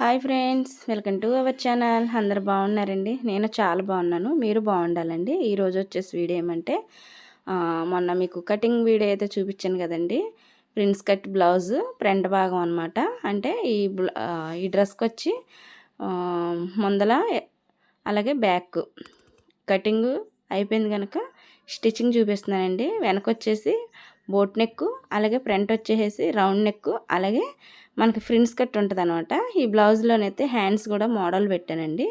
Hi friends welcome to our channel. అందరు బాగున్నారండి? నేను చాలా బాగున్నాను. మీరు బాగుండాలండి? ఈరోజు వచ్చేసి వీడియో ఏమంటే మొన్న మీకు కటింగ్ వీడియో అయితే చూపించాను కదండి. ప్రిన్స్ కట్ బ్లౌజ్ ఫ్రంట్ భాగం అనమాట అంటే ఈ ఈ డ్రెస్కి వచ్చి ముందల అలాగే బ్యాక్ కటింగ్ అయిపోయింది కనుక స్టిచ్చింగ్ చూపిస్తున్నానండి. వెనక వచ్చేసి బోట్ నెక్ అలాగే ఫ్రంట్ వచ్చేసి రౌండ్ నెక్ అలాగే మనకి ఫ్రిన్స్ కట్ ఉంటుంది అనమాట ఈ బ్లౌజ్లోనైతే హ్యాండ్స్ కూడా మోడల్ పెట్టానండి.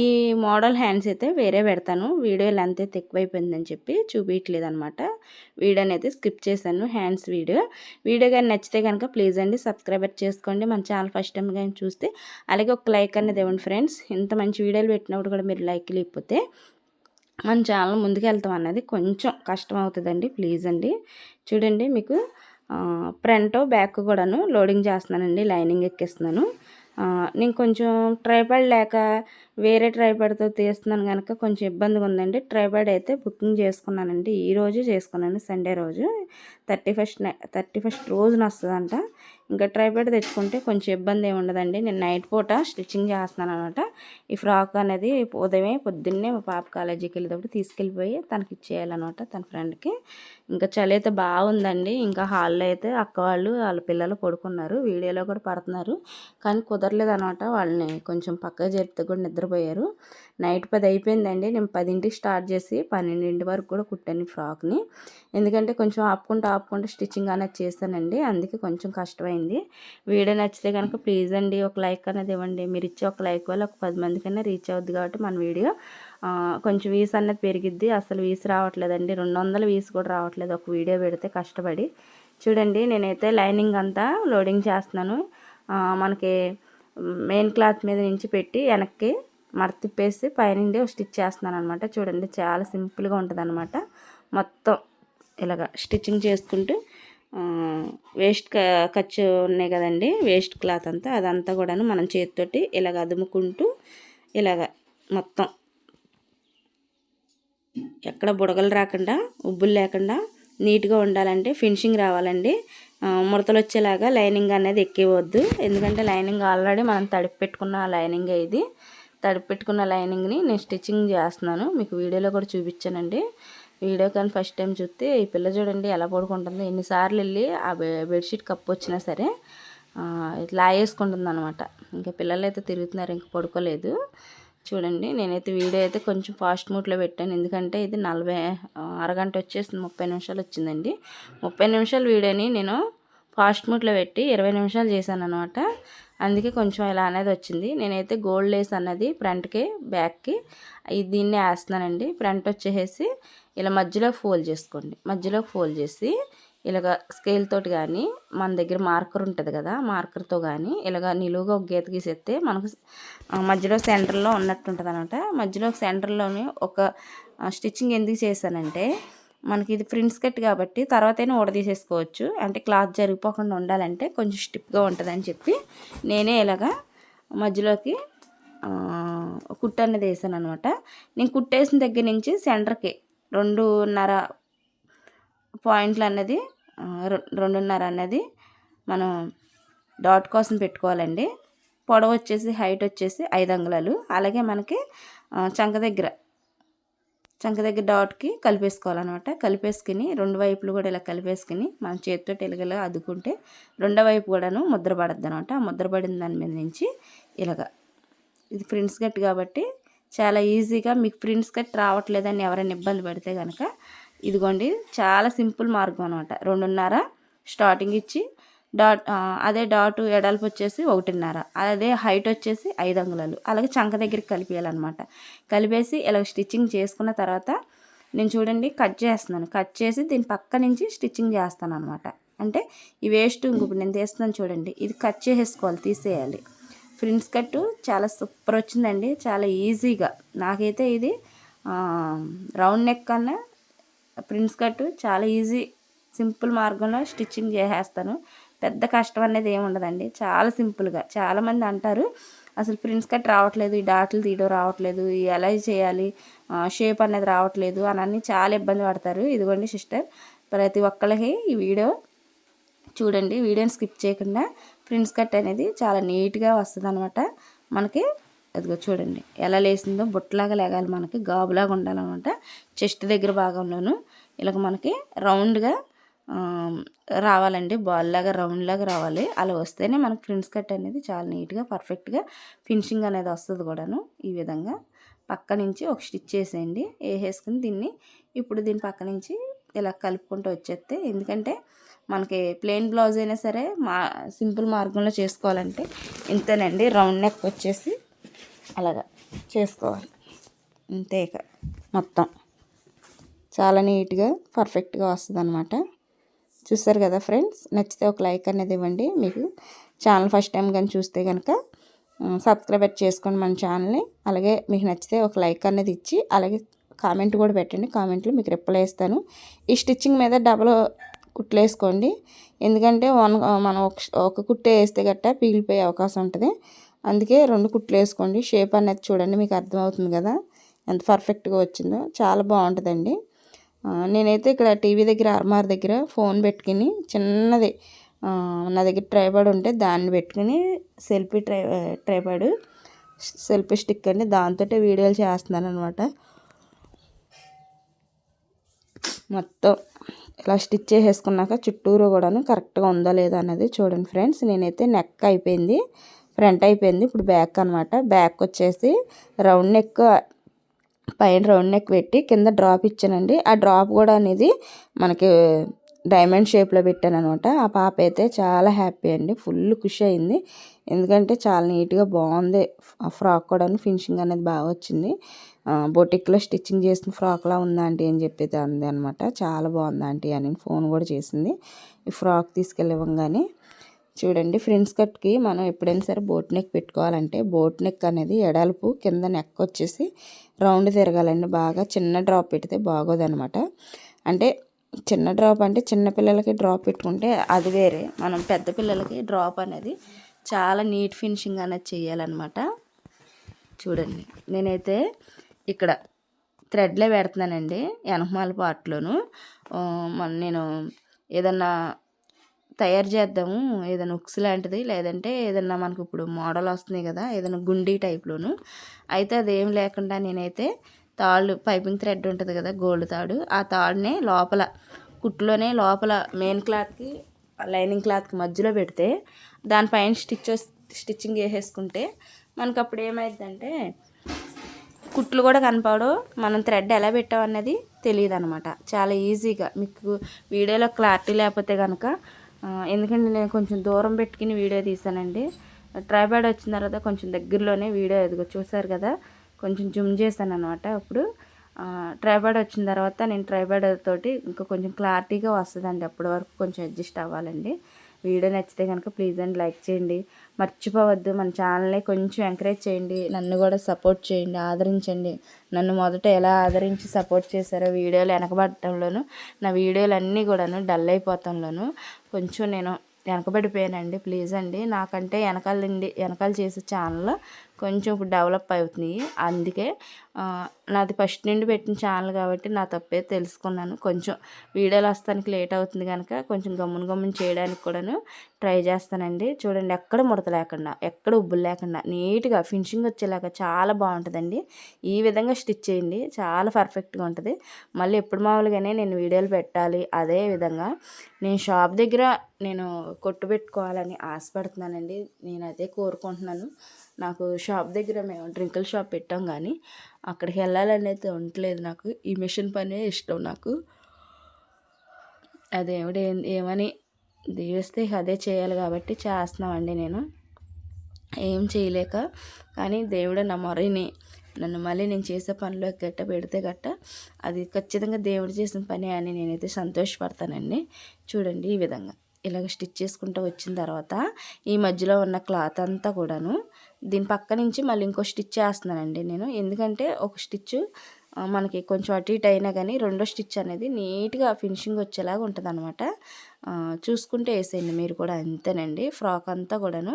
ఈ మోడల్ హ్యాండ్స్ అయితే వేరే పెడతాను. వీడియో లెంత్ అయితే ఎక్కువైపోయిందని చెప్పి చూపించలేదు అనమాట వీడియోని అయితే స్కిప్ చేశాను హ్యాండ్స్ వీడియో. వీడియో కానీ నచ్చితే కనుక ప్లీజ్ అండి సబ్స్క్రైబర్ చేసుకోండి. మన ఛానల్ ఫస్ట్ టైం కానీ చూస్తే అలాగే ఒక లైక్ అనేది ఇవ్వండి ఫ్రెండ్స్. ఇంత మంచి వీడియోలు పెట్టినప్పుడు కూడా మీరు లైక్ లేకపోతే మన ఛానల్ ముందుకు వెళ్తాం అన్నది కొంచెం కష్టం అవుతుందండి ప్లీజ్ అండి. చూడండి మీకు ఫ్రంట్ బ్యాక్ కూడాను లోడింగ్ చేస్తున్నానండి. లైనింగ్ ఎక్కిస్తున్నాను. నేను కొంచెం ట్రైపాడ్ లేక వేరే ట్రైపాడ్తో తీస్తున్నాను కనుక కొంచెం ఇబ్బందిగా ఉందండి. ట్రైపాడ్ అయితే బుకింగ్ చేసుకున్నానండి. ఈరోజు చేసుకున్నాను. సండే రోజు. థర్టీ ఫస్ట్ థర్టీ ఫస్ట్ రోజున వస్తుందంట. ఇంకా ట్రైపాడ్ తెచ్చుకుంటే కొంచెం ఇబ్బంది ఏమి ఉండదండి. నేను నైట్ పూట స్టిచ్చింగ్ చేస్తున్నాను అనమాట ఈ ఫ్రాక్ అనేది ఉదయమే పొద్దున్నే మా పాప కాలేజీకి వెళ్ళేటప్పుడు తీసుకెళ్ళిపోయి తనకి ఇచ్చేయాలన్నమాట తన ఫ్రెండ్కి. ఇంకా చలి అయితే బాగుందండి. ఇంకా హాల్లో అయితే అక్క వాళ్ళు వాళ్ళ పిల్లలు పడుకున్నారు. వీడియోలో కూడా పడుతున్నారు. కానీ కుదరలేదు అనమాట వాళ్ళని కొంచెం పక్కగా జరిపితే కూడా నిద్రపోయారు. నైట్ పది అయిపోయిందండి. నేను పదింటికి స్టార్ట్ చేసి పన్నెండింటి వరకు కూడా కుట్టాను ఫ్రాక్ని. ఎందుకంటే కొంచెం ఆపుకుంటూ ఆపుకుంటూ స్టిచ్చింగ్ అనేది చేశానండి. అందుకే కొంచెం కష్టమైంది. వీడియో నచ్చితే కనుక ప్లీజ్ అండి ఒక లైక్ అనేది ఇవ్వండి. మీరు ఇచ్చే ఒక లైక్ వల్ల ఒక పది మందికైనా రీచ్ అవుద్ది కాబట్టి మన వీడియో కొంచెం వీస్ అన్నది పెరిగిద్ది. అసలు వీస్ రావట్లేదండి. రెండు వందల వీస్ కూడా రావట్లేదు ఒక వీడియో పెడితే కష్టపడి. చూడండి నేనైతే లైనింగ్ అంతా లోడింగ్ చేస్తున్నాను. మనకి మెయిన్ క్లాత్ మీద నుంచి పెట్టి వెనక్కి మరతిప్పేసి పైనుండి స్టిచ్ చేస్తున్నాను అనమాట చూడండి చాలా సింపుల్గా ఉంటుంది అనమాట మొత్తం ఇలాగ స్టిచ్చింగ్ చేసుకుంటూ వేస్ట్ ఖర్చు ఉన్నాయి కదండి వేస్ట్ క్లాత్ అంతా అదంతా కూడాను మనం చేతితోటి ఇలాగ అదుముకుంటూ ఇలాగ మొత్తం. ఎక్కడ బుడగలు రాకుండా ఉబ్బులు లేకుండా నీట్గా ఉండాలంటే ఫినిషింగ్ రావాలండి. ముడతలు వచ్చేలాగా లైనింగ్ అనేది ఎక్కివద్దు. ఎందుకంటే లైనింగ్ ఆల్రెడీ మనం తడిపి పెట్టుకున్న లైనింగ్ ఇది. తడిపి పెట్టుకున్న లైనింగ్ని నేను స్టిచ్చింగ్ చేస్తున్నాను. మీకు వీడియోలో కూడా చూపించానండి. వీడియో కానీ ఫస్ట్ టైం చూస్తే ఈ పిల్ల చూడండి ఎలా పడుకుంటుందో. ఎన్నిసార్లు వెళ్ళి ఆ బెడ్షీట్ కప్పు వచ్చినా సరే ఇట్లా వేసుకుంటుంది అనమాట ఇంకా పిల్లలు అయితే తిరుగుతున్నారు ఇంకా పడుకోలేదు. చూడండి నేనైతే వీడియో అయితే కొంచెం ఫాస్ట్ మూడ్లో పెట్టాను. ఎందుకంటే ఇది నలభై అరగంట వచ్చేసి ముప్పై నిమిషాలు వచ్చిందండి. ముప్పై నిమిషాల వీడియోని నేను ఫాస్ట్ మూడ్లో పెట్టి ఇరవై నిమిషాలు చేశాను అనమాట అందుకే కొంచెం ఇలా అనేది వచ్చింది. నేనైతే గోల్డ్ లేస్ అన్నది ఫ్రంట్కి బ్యాక్కి దీన్ని వేస్తున్నానండి. ఫ్రంట్ వచ్చేసి ఇలా మధ్యలో ఫోల్డ్ చేసుకోండి. మధ్యలో ఫోల్డ్ చేసి ఇలాగ స్కేల్ తోటి కానీ మన దగ్గర మార్కర్ ఉంటుంది కదా మార్కర్తో కానీ ఇలాగ నిలువుగా ఒక గీత గీసేస్తే మనకు మధ్యలో సెంటర్లో ఉన్నట్టు ఉంటుంది అనమాట మధ్యలో సెంటర్లోని ఒక స్టిచ్చింగ్ ఎందుకు చేశానంటే మనకి ఇది ప్రింట్స్ కట్ కాబట్టి తర్వాతైనా తీసేసుకోవచ్చు. అంటే క్లాత్ జరిగిపోకుండా ఉండాలంటే కొంచెం స్టిప్గా ఉంటుందని చెప్పి నేనే ఇలాగా మధ్యలోకి కుట్టు అనేది వేసాను అనమాట నేను కుట్టేసిన దగ్గర నుంచి సెంటర్కి రెండున్నర పాయింట్లు అన్నది రెండున్నర అన్నది మనం డాట్ కోసం పెట్టుకోవాలండి. పొడవు వచ్చేసి హైట్ వచ్చేసి ఐదు అంగుళాలు. అలాగే మనకి చంక దగ్గర చంక దగ్గర డాట్కి కలిపేసుకోవాలన్నమాట. కలిపేసుకుని రెండు వైపులు కూడా ఇలా కలిపేసుకుని మనం చేతితో ఎలుగలా అద్దుకుంటే రెండో వైపు కూడాను ముద్ర పడద్దు అనమాట ఆ ముద్ర పడిన దాని మీద నుంచి ఇలాగ. ఇది ప్రింట్స్ కట్ కాబట్టి చాలా ఈజీగా మీకు ప్రింట్స్ కట్ రావట్లేదని ఎవరైనా ఇబ్బంది పడితే కనుక ఇదిగోండి చాలా సింపుల్ మార్గం అనమాట రెండున్నర స్టార్టింగ్ ఇచ్చి డాట్ అదే డాట్ ఎడల్పు వచ్చేసి ఒకటిన్నర. అదే హైట్ వచ్చేసి ఐదు అంగుళాలు అలాగే చంక దగ్గరికి కలిపేయాలన్నమాట. కలిపేసి ఇలా స్టిచ్చింగ్ చేసుకున్న తర్వాత నేను చూడండి కట్ చేస్తున్నాను. కట్ చేసి దీని పక్క నుంచి స్టిచ్చింగ్ చేస్తాను అనమాట అంటే ఈ వేస్ట్ ఇంకొకటి నేను తీస్తున్నాను చూడండి. ఇది కట్ చేసేసుకోవాలి తీసేయాలి. ఫ్రిన్స్ కట్టు చాలా సూపర్ వచ్చిందండి. చాలా ఈజీగా. నాకైతే ఇది రౌండ్ నెక్ కన్నా ప్రిన్స్ కట్టు చాలా ఈజీ. సింపుల్ మార్గంలో స్టిచ్చింగ్ చేసేస్తాను. పెద్ద కష్టం అనేది ఏమి ఉండదండి. చాలా సింపుల్గా చాలామంది అంటారు అసలు ప్రిన్స్ కట్ రావట్లేదు ఈ డాట్లు తీయడం రావట్లేదు ఎలా చేయాలి షేప్ అనేది రావట్లేదు అని అన్నీ చాలా ఇబ్బంది పడతారు. ఇదిగోండి సిస్టర్ ప్రతి ఒక్కరికి ఈ వీడియో చూడండి. వీడియోని స్కిప్ చేయకుండా ప్రిన్స్ కట్ అనేది చాలా నీట్గా వస్తుంది అనమాట మనకి అదిగో చూడండి ఎలా లేసిందో బుట్టలాగా లేగాలి మనకి గాబులాగా ఉండాలన్నమాట. చెస్ట్ దగ్గర భాగంలోను ఇలాగ మనకి రౌండ్గా రావాలండి బాల్ లాగా రౌండ్ లాగా రావాలి. అలా వస్తేనే మనకు ప్రిన్స్ కట్ అనేది చాలా నీట్గా పర్ఫెక్ట్గా ఫినిషింగ్ అనేది వస్తుంది కూడాను ఈ విధంగా. పక్క నుంచి ఒక స్టిచ్ వేసేయండి వేసేసుకుని దీన్ని ఇప్పుడు దీని పక్క నుంచి ఇలా కలుపుకుంటూ వచ్చేస్తే ఎందుకంటే మనకి ప్లెయిన్ బ్లౌజ్ అయినా సరే మా సింపుల్ మార్గంలో చేసుకోవాలంటే ఇంతేనండి రౌండ్ నెక్ వచ్చేసి అలాగా చేసుకోవాలి. ఇంతే మొత్తం. చాలా నీట్గా పర్ఫెక్ట్గా వస్తుంది అనమాట చూస్తారు కదా ఫ్రెండ్స్? నచ్చితే ఒక లైక్ అనేది ఇవ్వండి. మీకు ఛానల్ ఫస్ట్ టైం కానీ చూస్తే కనుక సబ్స్క్రైబ్ చేసుకోండి మన ఛానల్ని అలాగే మీకు నచ్చితే ఒక లైక్ అనేది ఇచ్చి అలాగే కామెంట్ కూడా పెట్టండి. కామెంట్లో మీకు రిప్లై ఇస్తాను. ఈ స్టిచ్చింగ్ మీద డబల్ కుట్లు వేసుకోండి. ఎందుకంటే వన్ మనం ఒక ఒక కుట్టే వేస్తే గట్ట పీగిలిపోయే అవకాశం ఉంటుంది. అందుకే రెండు కుట్లు వేసుకోండి. షేప్ అనేది చూడండి మీకు అర్థమవుతుంది కదా? ఎంత పర్ఫెక్ట్గా వచ్చిందో. చాలా బాగుంటుందండి. నేనైతే ఇక్కడ టీవీ దగ్గర ఆర్మార్ దగ్గర ఫోన్ పెట్టుకుని చిన్నది నా దగ్గర ట్రైపాడ్ ఉంటే దాన్ని పెట్టుకుని selfie try tripod selfie stick అండి దాంతో వీడియోలు చేస్తున్నాను అనమాట మొత్తం ఇలా స్టిచ్ చేసేసుకున్నాక చుట్టూరు కూడాను కరెక్ట్గా ఉందా లేదా అన్నది చూడండి ఫ్రెండ్స్. నేనైతే నెక్ అయిపోయింది ఫ్రంట్ అయిపోయింది ఇప్పుడు బ్యాక్ అనమాట బ్యాక్ వచ్చేసి రౌండ్ నెక్ పైన రౌండ్ నెక్ పెట్టి కింద డ్రాప్ ఇచ్చానండి. ఆ డ్రాప్ కూడా అనేది మనకి డైమండ్ షేప్లో పెట్టాను అనమాట ఆ పాప అయితే చాలా హ్యాపీ అండి. ఫుల్ ఖుషి అయింది. ఎందుకంటే చాలా నీట్గా బాగుంది. ఆ ఫ్రాక్ కూడా ఫినిషింగ్ అనేది బాగా వచ్చింది. బొటిక్లో స్టిచ్చింగ్ చేసిన ఫ్రాక్లా ఉందా ఆంటీ అని చెప్పేది అంది అనమాట. చాలా బాగుంది ఆంటీ అని ఫోన్ కూడా చేసింది. ఈ ఫ్రాక్ తీసుకెళ్ళివ్వగానే చూడండి ఫ్రెండ్స్ కట్కి మనం ఎప్పుడైనా సరే బోట్ నెక్ పెట్టుకోవాలంటే బోట్ నెక్ అనేది ఎడల్పు కింద నెక్ వచ్చేసి రౌండ్ తిరగాలండి. బాగా చిన్న డ్రాప్ పెడితే బాగోదనమాట. అంటే చిన్న డ్రాప్ అంటే చిన్న పిల్లలకి డ్రాప్ పెట్టుకుంటే అది వేరే. మనం పెద్ద పిల్లలకి డ్రాప్ అనేది చాలా నీట్ ఫినిషింగ్ అనేది చేయాలన్నమాట చూడండి నేనైతే ఇక్కడ థ్రెడ్లే పెడుతున్నానండి వెనకమాల పార్ట్లోను. నేను ఏదన్నా తయారు చేద్దాము. ఏదైనా ఉక్స్ లాంటిది లేదంటే ఏదన్నా మనకు ఇప్పుడు మోడల్ వస్తున్నాయి కదా ఏదైనా గుండీ టైప్లోను. అయితే అదేం లేకుండా నేనైతే తాళ్ళు పైపింగ్ థ్రెడ్ ఉంటుంది కదా గోల్డ్ తాడు. ఆ తాడునే లోపల కుట్లోనే లోపల మెయిన్ క్లాత్కి లైనింగ్ క్లాత్కి మధ్యలో పెడితే దానిపైన స్టిచ్ స్టిచ్చింగ్ వేసేసుకుంటే మనకు అప్పుడు ఏమైందంటే కుట్లు కూడా కనపడవు. మనం థ్రెడ్ ఎలా పెట్టామన్నది తెలియదు అనమాట చాలా ఈజీగా. మీకు వీడియోలో క్లారిటీ లేకపోతే కనుక ఎందుకంటే నేను కొంచెం దూరం పెట్టుకుని వీడియో తీసానండి. ట్రైబ్యాడ్ వచ్చిన తర్వాత కొంచెం దగ్గరలోనే వీడియో ఎదుగు చూసారు కదా కొంచెం జుమ్ చేశాను అనమాట అప్పుడు ట్రైబ్యాడ్ వచ్చిన తర్వాత నేను ట్రైబ్యాడ్ తోటి ఇంకా కొంచెం క్లారిటీగా వస్తుందండి అప్పటి వరకు కొంచెం అడ్జస్ట్ అవ్వాలండి. వీడియో నచ్చితే కనుక ప్లీజ్ అండి లైక్ చేయండి. మర్చిపోవద్దు. మన ఛానల్ని కొంచెం ఎంకరేజ్ చేయండి. నన్ను కూడా సపోర్ట్ చేయండి. ఆదరించండి. నన్ను మొదట ఎలా ఆదరించి సపోర్ట్ చేశారో వీడియోలు వెనకబడటంలోను నా వీడియోలు అన్నీ కూడాను డల్ అయిపోతంలోను కొంచెం నేను వెనకబడిపోయానండి. ప్లీజ్ అండి. నాకంటే వెనకాలండి వెనకాల చేసే ఛానల్ కొంచెం ఇప్పుడు డెవలప్ అవుతుంది అందుకే నాది ఫస్ట్ నుండి పెట్టిన ఛానల్ కాబట్టి నా తప్పే తెలుసుకున్నాను. కొంచెం వీడియోలు వస్తానికి లేట్ అవుతుంది కనుక కొంచెం గమ్మున గమ్మున చేయడానికి కూడాను ట్రై చేస్తానండి. చూడండి ఎక్కడ ముడత లేకుండా ఎక్కడ ఉబ్బులు లేకుండా నీట్గా ఫినిషింగ్ వచ్చేలాగా చాలా బాగుంటుందండి. ఈ విధంగా స్టిచ్ చేయండి. చాలా పర్ఫెక్ట్గా ఉంటుంది. మళ్ళీ ఎప్పుడు మామూలుగానే నేను వీడియోలు పెట్టాలి. అదే విధంగా నేను షాప్ దగ్గర నేను కొట్టు పెట్టుకోవాలని ఆశపడుతున్నానండి. నేను అదే కోరుకుంటున్నాను. నాకు షాప్ దగ్గర మేము డ్రింకుల షాప్ పెట్టాం కానీ అక్కడికి వెళ్ళాలని అయితే ఉండలేదు నాకు. ఈ మిషన్ పనే ఇష్టం నాకు. అదేమిటి ఏమని దీవిస్తే అదే చేయాలి కాబట్టి చేస్తున్నామండి నేను. ఏం చేయలేక కానీ దేవుడు నా మొరని నన్ను మళ్ళీ నేను చేసే పనిలో గట్ట పెడితే గట్ట అది ఖచ్చితంగా దేవుడు చేసిన పని అని నేనైతే సంతోషపడతానండి. చూడండి ఈ విధంగా. ఇలాగ స్టిచ్ చేసుకుంటూ వచ్చిన తర్వాత ఈ మధ్యలో ఉన్న క్లాత్ అంతా కూడాను దీని పక్క నుంచి మళ్ళీ ఇంకో స్టిచ్ వేస్తున్నానండి నేను. ఎందుకంటే ఒక స్టిచ్ మనకి కొంచెం అటు ఇటు అయినా కానీ రెండో స్టిచ్ అనేది నీట్గా ఫినిషింగ్ వచ్చేలాగా ఉంటుంది అనమాట చూసుకుంటే వేసేయండి మీరు కూడా అంతేనండి. ఫ్రాక్ అంతా కూడాను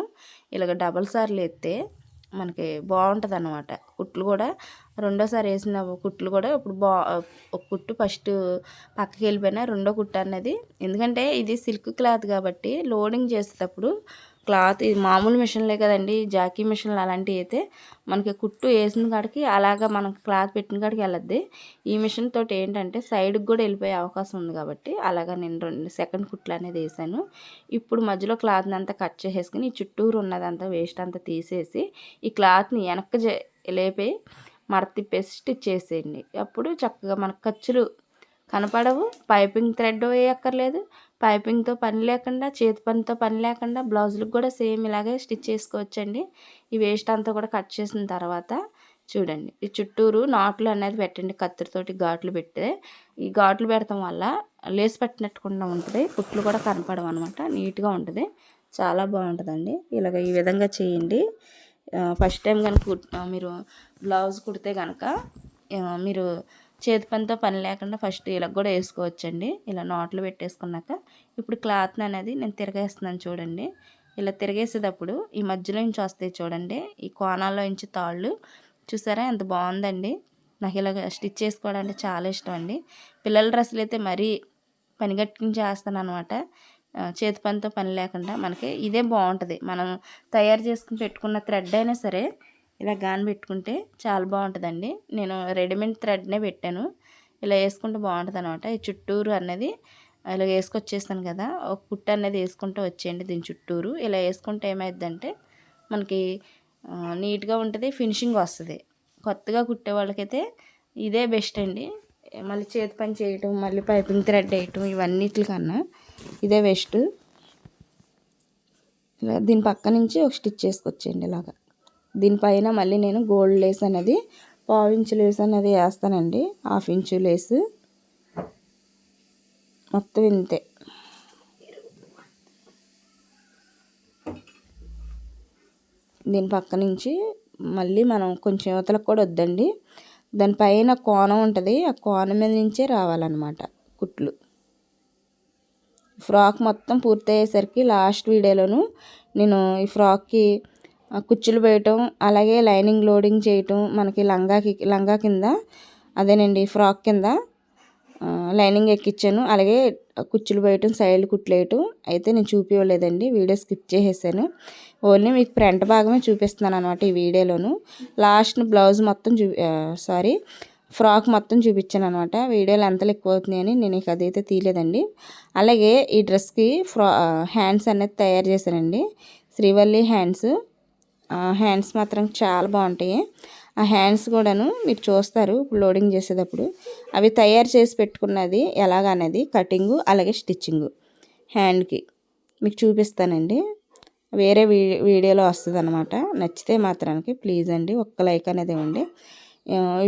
ఇలాగ డబల్ సార్లు ఎత్తే మనకి బాగుంటుంది అనమాట కుట్లు కూడా రెండోసారి వేసిన కుట్లు కూడా ఇప్పుడు బా ఒక కుట్టు ఫస్ట్ పక్కకి వెళ్ళిపోయినా రెండో కుట్టు అన్నది. ఎందుకంటే ఇది సిల్క్ క్లాత్ కాబట్టి లోడింగ్ చేసేటప్పుడు క్లాత్ ఇది మామూలు మిషన్లే కదండి జాకీ మిషన్లు అలాంటివి అయితే మనకి కుట్టు వేసిన కాడికి అలాగా మనం క్లాత్ పెట్టిన కాడికి వెళ్ళద్ది. ఈ మిషన్ తోటి ఏంటంటే సైడ్కి కూడా వెళ్ళిపోయే అవకాశం ఉంది కాబట్టి అలాగా నేను రెండు సెకండ్ కుట్లు అనేది వేసాను. ఇప్పుడు మధ్యలో క్లాత్ని అంతా కట్ చేసేసుకుని ఈ చుట్టూరు ఉన్నదంతా వేస్ట్ అంతా తీసేసి ఈ క్లాత్ని వెనక్కి లేపి మడత స్టిచ్ చేసేయండి. అప్పుడు చక్కగా మనకు ఖర్చులు కనపడవు పైపింగ్ థ్రెడ్ వేయక్కర్లేదు పైపింగ్తో పని లేకుండా చేతి పనితో పని లేకుండా బ్లౌజులకు కూడా సేమ్ ఇలాగే స్టిచ్ చేసుకోవచ్చండి. ఈ వేస్ట్ అంతా కూడా కట్ చేసిన తర్వాత చూడండి. ఈ చుట్టూరు నాట్లు అనేది పెట్టండి కత్తిరితోటి ఘాట్లు పెడితే ఈ ఘాట్లు పెడతాం వల్ల లేస్ పెట్టినట్టుకుండా ఉంటుంది కుట్లు కూడా కనపడవు అనమాట నీట్గా ఉంటుంది. చాలా బాగుంటుందండి. ఇలాగ ఈ విధంగా చేయండి. ఫస్ట్ టైం కనుక మీరు బ్లౌజ్ కుడితే కనుక మీరు చేతి పనితో పని లేకుండా ఫస్ట్ ఇలా కూడా వేసుకోవచ్చండి. ఇలా నాట్లు పెట్టేసుకున్నాక ఇప్పుడు క్లాత్ని అనేది నేను తిరగేస్తున్నాను చూడండి. ఇలా తిరిగేసేటప్పుడు ఈ మధ్యలో నుంచి వస్తాయి చూడండి. ఈ కోణాల్లో నుంచి తాళ్ళు. చూసారా ఎంత బాగుందండి. నాకు ఇలా స్టిచ్ చేసుకోవడం అంటే చాలా ఇష్టం అండి. పిల్లల డ్రెస్సులు అయితే మరీ పని కట్టుకుని చేస్తాను అనమాట చేతి పనితో పని లేకుండా మనకి ఇదే బాగుంటుంది. మనం తయారు చేసుకుని పెట్టుకున్న థ్రెడ్ అయినా సరే ఇలా గాన్ పెట్టుకుంటే చాలా బాగుంటుందండి. నేను రెడీమేడ్ థ్రెడ్నే పెట్టాను. ఇలా వేసుకుంటే బాగుంటుంది అనమాట ఈ చుట్టూరు అనేది ఇలా వేసుకొచ్చేస్తాను కదా ఒక కుట్ట అనేది వేసుకుంటూ వచ్చేయండి దీని చుట్టూరు. ఇలా వేసుకుంటే ఏమైందంటే మనకి నీట్గా ఉంటుంది ఫినిషింగ్ వస్తుంది. కొత్తగా కుట్టే వాళ్ళకైతే ఇదే బెస్ట్ అండి. మళ్ళీ చేతి పని చేయటం మళ్ళీ పైపింగ్ థ్రెడ్ వేయటం ఇవన్నిటికన్నా ఇదే బెస్ట్. ఇలా దీని పక్క నుంచి ఒక స్టిచ్ చేసుకొచ్చేయండి ఇలాగా. దీనిపైన మళ్ళీ నేను గోల్డ్ లేస్ అనేది పావు ఇంచు లేస్ అనేది వేస్తానండి. Half inch lace. మొత్తం ఇంతే. దీని పక్క నుంచి మళ్ళీ మనం కొంచెం యువతలకు కూడా వద్దండి. దానిపైన కోణం ఉంటుంది. ఆ కోణం మీద నుంచే రావాలన్నమాట కుట్లు. ఫ్రాక్ మొత్తం పూర్తయ్యేసరికి లాస్ట్ వీడియోలోను నేను ఈ ఫ్రాక్కి కుచ్చులు వేయటం అలాగే లైనింగ్ లోడింగ్ చేయటం మనకి లంగాకి లంగా కింద అదేనండి ఫ్రాక్ కింద లైనింగ్ ఎక్కించాను అలాగే కుచ్చులు వేయటం సైడ్ కుట్లేయటం అయితే నేను చూపించలేదండి వీడియో స్కిప్ చేసేసాను. ఓన్లీ మీకు ఫ్రంట్ భాగమే చూపిస్తున్నాను అనమాట ఈ వీడియోలోను. లాస్ట్ బ్లౌజ్ మొత్తం చూ సారీ ఫ్రాక్ మొత్తం చూపించాను అనమాట వీడియోలు ఎంతలు ఎక్కువ అవుతున్నాయని నేను ఇక అదైతే తీయలేదండి. అలాగే ఈ డ్రెస్కి ఫ్రా హ్యాండ్స్ అనేది తయారు చేశానండి. శ్రీవల్లి హ్యాండ్స్. హ్యాండ్స్ మాత్రం చాలా బాగుంటాయి. ఆ హ్యాండ్స్ కూడాను మీరు చూస్తారు లోడింగ్ చేసేటప్పుడు. అవి తయారు చేసి పెట్టుకున్నది ఎలాగనేది కటింగు అలాగే స్టిచ్చింగు హ్యాండ్కి మీకు చూపిస్తానండి. వేరే వీడియోలో వస్తుంది అనమాట నచ్చితే మాత్రానికి ప్లీజ్ అండి ఒక్క లైక్ అనేది ఇవ్వండి.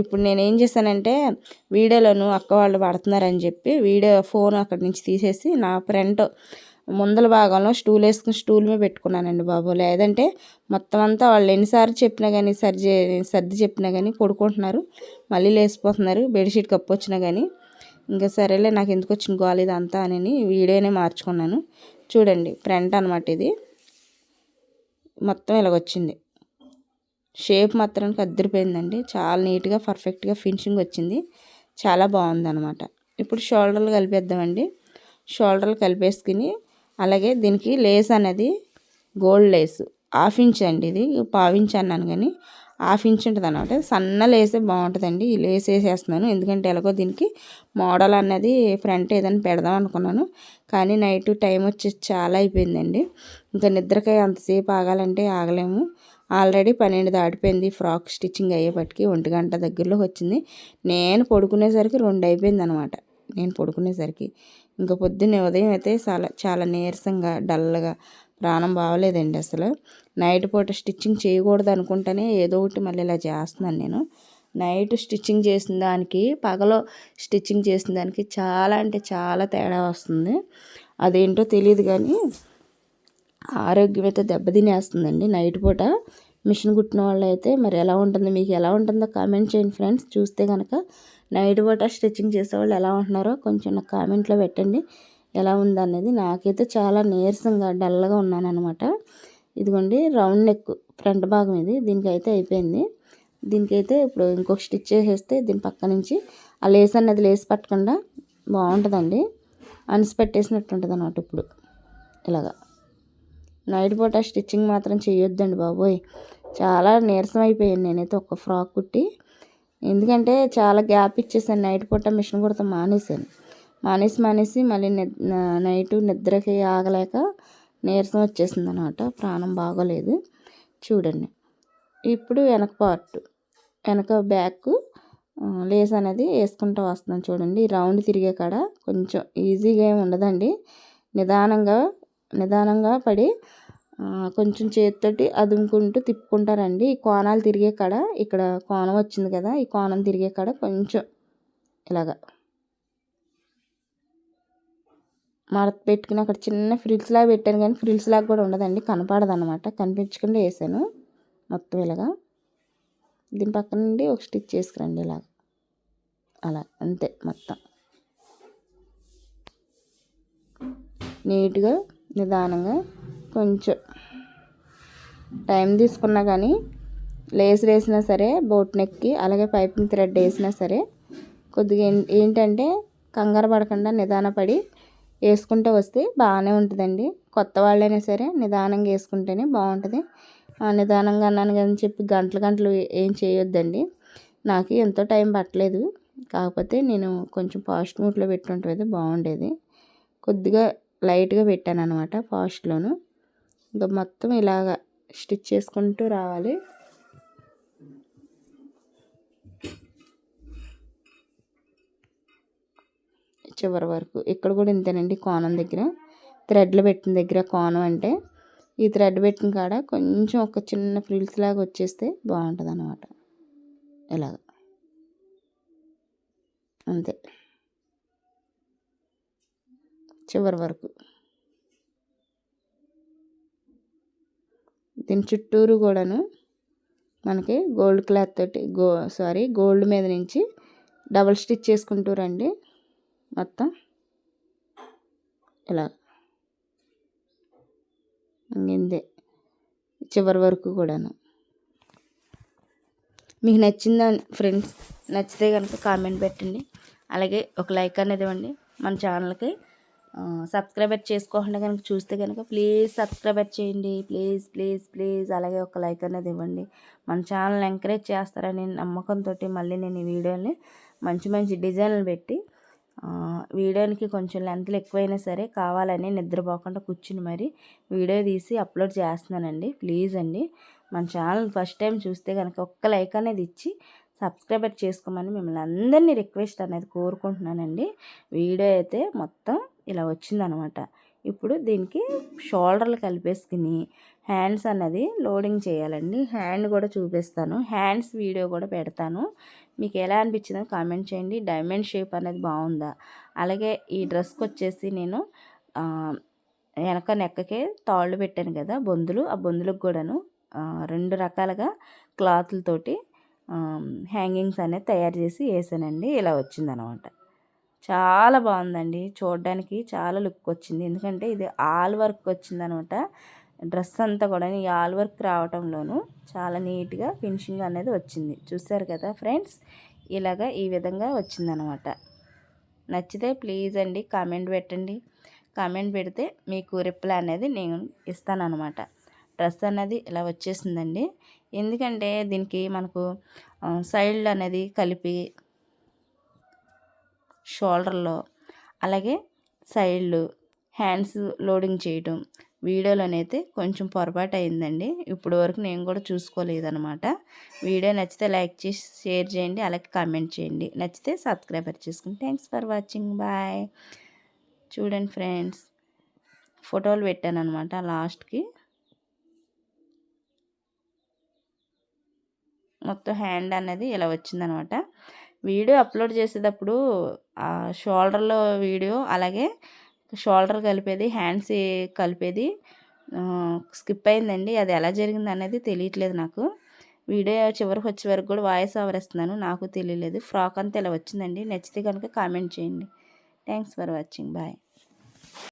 ఇప్పుడు నేను ఏం చేశానంటే వీడియోలోను అక్క వాళ్ళు పడుతున్నారని చెప్పి వీడియో ఫోన్ అక్కడి నుంచి తీసేసి నా ఫ్రెండ్ ముందల భాగంలో స్టూల్ వేసుకుని స్టూల్ మీద పెట్టుకున్నానండి బాబు. లేదంటే మొత్తం అంతా వాళ్ళు ఎన్నిసార్లు చెప్పినా కానీ సర్ది సర్ది చెప్పినా కానీ పడుకుంటున్నారు. మళ్ళీ లేచిపోతున్నారు. బెడ్షీట్ కప్పు వచ్చినా కానీ ఇంకా సరేలే నాకు ఎందుకు వచ్చిన గోవాలి ఇదంతా అని వీడియోనే మార్చుకున్నాను. చూడండి ఫ్రంట్ అనమాట ఇది. మొత్తం ఇలాగొచ్చింది. షేప్ మాత్రానికి అద్దరిపోయిందండి చాలా నీట్గా పర్ఫెక్ట్గా ఫినిషింగ్ వచ్చింది. చాలా బాగుందన్నమాట. ఇప్పుడు షోల్డర్లు కలిపేద్దామండి. షోల్డర్లు కలిపేసుకుని అలాగే దీనికి లేస్ అనేది గోల్డ్ లేస్. హాఫ్ ఇంచ్ అండి ఇది. పావించ్ అన్నాను కానీ హాఫ్ ఇంచ్ ఉంటుంది అనమాట సన్న లేసే బాగుంటుందండి. ఈ లేస్ వేసేస్తున్నాను. ఎందుకంటే ఎలాగో దీనికి మోడల్ అన్నది ఫ్రంట్ ఏదైనా పెడదాం అనుకున్నాను. కానీ నైట్ టైం వచ్చి చాలా అయిపోయిందండి. ఇంకా నిద్రకాయ అంతసేపు ఆగాలంటే ఆగలేము. ఆల్రెడీ పన్నెండు దాటిపోయింది. ఫ్రాక్ స్టిచ్చింగ్ అయ్యేపటికి ఒంటి గంట దగ్గరలోకి వచ్చింది. నేను పడుకునేసరికి రెండు అయిపోయింది అనమాట నేను పడుకునేసరికి. ఇంకా పొద్దున్నే ఉదయం అయితే చాలా చాలా నీరసంగా డల్గా ప్రాణం బాగలేదండి అసలు. నైట్ పూట స్టిచ్చింగ్ చేయకూడదు అనుకుంటేనే ఏదో ఒకటి మళ్ళీ ఇలా చేస్తున్నాను నేను. నైట్ స్టిచ్చింగ్ చేసిన దానికి పగలో స్టిచ్చింగ్ చేసిన దానికి చాలా అంటే చాలా తేడా వస్తుంది. అదేంటో తెలియదు కానీ ఆరోగ్యం అయితే దెబ్బతినేస్తుందండి నైట్ పూట. మిషన్ కుట్టిన వాళ్ళు అయితే మరి ఎలా ఉంటుంది మీకు ఎలా ఉంటుందో కామెంట్ చేయండి ఫ్రెండ్స్. చూస్తే కనుక నైట్ పూట స్టిచ్చింగ్ చేసేవాళ్ళు ఎలా ఉంటున్నారో కొంచెం నాకు కామెంట్లో పెట్టండి. ఎలా ఉందనేది నాకైతే చాలా నీరసంగా డల్గా ఉన్నాను అనమాట ఇదిగోండి రౌండ్ నెక్ ఫ్రంట్ భాగం ఇది. దీనికైతే అయిపోయింది. దీనికైతే ఇప్పుడు ఇంకొక స్టిచ్ చేసేస్తే దీని పక్క నుంచి ఆ లేస్ అన్నది లేస్ పట్టకుండా బాగుంటుందండి. అనిసిపెట్టేసినట్టు ఉంటుంది అన్నమాట ఇప్పుడు. ఇలాగా. నైట్ పూట స్టిచ్చింగ్ మాత్రం చేయొద్దండి బాబోయ్. చాలా నీరసం అయిపోయాను నేనైతే ఒక ఫ్రాక్ కుట్టి ఎందుకంటే చాలా గ్యాప్ ఇచ్చేసాను. నైట్ పూట మిషన్ కుడతా మానేసాను మానేసి మానేసి మళ్ళీ నైట్ నిద్రకి ఆగలేక నీరసం వచ్చేసింది అనమాట ప్రాణం బాగోలేదు. చూడండి. ఇప్పుడు వెనక పార్ట్. వెనక బ్యాక్ లేస్ అనేది వేసుకుంటూ వస్తున్నాను చూడండి. రౌండ్ తిరిగే కాడ కొంచెం ఈజీగా ఏమి ఉండదండి. నిదానంగా నిదానంగా పడి కొంచెం చేతితోటి అదుముకుంటూ తిప్పుకుంటారండి. ఈ కోణాలు తిరిగే కాడ ఇక్కడ కోణం వచ్చింది కదా ఈ కోణం తిరిగే కాడ కొంచెం ఇలాగా. మడత పెట్టుకుని అక్కడ చిన్న ఫ్రిల్స్ లాగా పెట్టాను కానీ ఫ్రిల్స్ లాగా కూడా ఉండదండి కనపడదు అనమాట కనిపించకుండా వేసాను మొత్తం ఇలాగా. దీని పక్కన నుండి ఒక స్టిచ్ చేసుకురండి ఇలాగ. అలా అంతే మొత్తం. నీట్గా నిదానంగా కొంచెం టైం తీసుకున్నా కానీ లేస్ వేసినా సరే బోట్ నెక్కి అలాగే పైపింగ్ థ్రెడ్ వేసినా సరే కొద్దిగా ఏంటంటే కంగారు పడకుండా నిదానపడి వేసుకుంటే వస్తే బాగానే ఉంటుందండి. కొత్త వాళ్ళైనా సరే నిదానంగా వేసుకుంటేనే బాగుంటుంది. నిదానంగా అన్నాను కానీ చెప్పి గంటలు గంటలు ఏం చేయొద్దండి. నాకు ఎంతో టైం పట్టలేదు. కాకపోతే నేను కొంచెం ఫాస్ట్ మూడ్లో పెట్టుంటే బాగుండేది. కొద్దిగా లైట్గా పెట్టాను అనమాట ఫాస్ట్లోను ఇంకా మొత్తం ఇలాగ స్టిచ్ చేసుకుంటూ రావాలి. చివరి వరకు. ఇక్కడ కూడా ఇంతేనండి కోణం దగ్గర. థ్రెడ్లు పెట్టిన దగ్గర కోణం అంటే ఈ థ్రెడ్ పెట్టిన కాడ కొంచెం ఒక చిన్న ఫ్రిల్స్ లాగా వచ్చేస్తే బాగుంటుంది అనమాట ఇలాగ. అంతే. చివరి వరకు. దీని చుట్టూరు కూడాను మనకి గోల్డ్ క్లాత్ తోటి గో సారీ గోల్డ్ మీద నుంచి డబల్ స్టిచ్ చేసుకుంటూ రండి. మొత్తం ఇలా. ఇందే చివరి వరకు కూడాను. మీకు నచ్చిందా ఫ్రెండ్స్? నచ్చితే కనుక కామెంట్ పెట్టండి. అలాగే ఒక లైక్ అనేది ఇవ్వండి. మన ఛానల్కి సబ్స్క్రైబర్ చేసుకోకుండా కనుక చూస్తే కనుక ప్లీజ్ సబ్స్క్రైబర్ చేయండి. Please please please. అలాగే ఒక లైక్ అనేది ఇవ్వండి. మన ఛానల్ ఎంకరేజ్ చేస్తారని నమ్మకంతో మళ్ళీ నేను ఈ వీడియోని మంచి మంచి డిజైన్లు పెట్టి వీడియోనికి కొంచెం లెంత్లు ఎక్కువైనా సరే కావాలని నిద్రపోకుండా కూర్చుని మరి వీడియో తీసి అప్లోడ్ చేస్తున్నానండి. ప్లీజ్ అండి. మన ఛానల్ ఫస్ట్ టైం చూస్తే కనుక ఒక్క లైక్ అనేది ఇచ్చి సబ్స్క్రైబర్ చేసుకోమని మిమ్మల్ని అందరినీ రిక్వెస్ట్ అనేది కోరుకుంటున్నానండి. వీడియో అయితే మొత్తం ఇలా వచ్చిందనమాట. ఇప్పుడు దీనికి షోల్డర్లు కలిపేసుకుని హ్యాండ్స్ అన్నది లోడింగ్ చేయాలండి. హ్యాండ్ కూడా చూపిస్తాను. హ్యాండ్స్ వీడియో కూడా పెడతాను. మీకు ఎలా అనిపించిందో కామెంట్ చేయండి. డైమండ్ షేప్ అనేది బాగుందా? అలాగే ఈ డ్రెస్కి వచ్చేసి నేను వెనక నెక్కకే తాళ్ళు పెట్టాను కదా బొందులు. ఆ బొందులకు కూడాను రెండు రకాలుగా క్లాతులతోటి హ్యాంగింగ్స్ అనేది తయారు చేసి వేసానండి. ఇలా వచ్చిందనమాట. చాలా బాగుందండి. చూడడానికి చాలా లుక్ వచ్చింది. ఎందుకంటే ఇది ఆల్ వర్క్ వచ్చిందనమాట. డ్రెస్ అంతా కూడా ఈ ఆల్ వర్క్ రావటంలోనూ చాలా నీట్గా ఫినిషింగ్ అనేది వచ్చింది. చూసారు కదా ఫ్రెండ్స్? ఇలాగా ఈ విధంగా వచ్చిందనమాట. నచ్చితే ప్లీజ్ అండి కామెంట్ పెట్టండి. కామెంట్ పెడితే మీకు రిప్లై అనేది నేను ఇస్తానమాట డ్రెస్ అనేది ఇలా వచ్చేసిందండి. ఎందుకంటే దీనికి మనకు సైడ్ అనేది కలిపి షోల్డర్లో. అలాగే సైడ్లు హ్యాండ్స్ లోడింగ్ చేయటం వీడియోలోనైతే కొంచెం పొరపాటు అయిందండి ఇప్పుడు వరకు నేను కూడా చూసుకోలేదనమాట వీడియో నచ్చితే లైక్ చేసి షేర్ చేయండి అలాగే కామెంట్ చేయండి. నచ్చితే సబ్స్క్రైబర్ చేసుకుని థ్యాంక్స్ ఫర్ వాచింగ్. బాయ్. చూడండి ఫ్రెండ్స్ ఫోటోలు పెట్టాను అనమాట లాస్ట్కి. మొత్తం హ్యాండ్ అనేది ఇలా వచ్చిందనమాట వీడియో అప్లోడ్ చేసేటప్పుడు షోల్డర్లో వీడియో అలాగే షోల్డర్ కలిపేది హ్యాండ్స్ కలిపేది స్కిప్ అయిందండి. అది ఎలా జరిగింది అనేది తెలియట్లేదు నాకు. వీడియో చివరికి వచ్చే వరకు కూడా వాయిస్ ఓవర్ ఇస్తున్నాను నాకు తెలియలేదు. ఫ్రాక్ అంతా ఇలా వచ్చిందండి. నచ్చితే కనుక కామెంట్ చేయండి. Thanks for watching. బాయ్.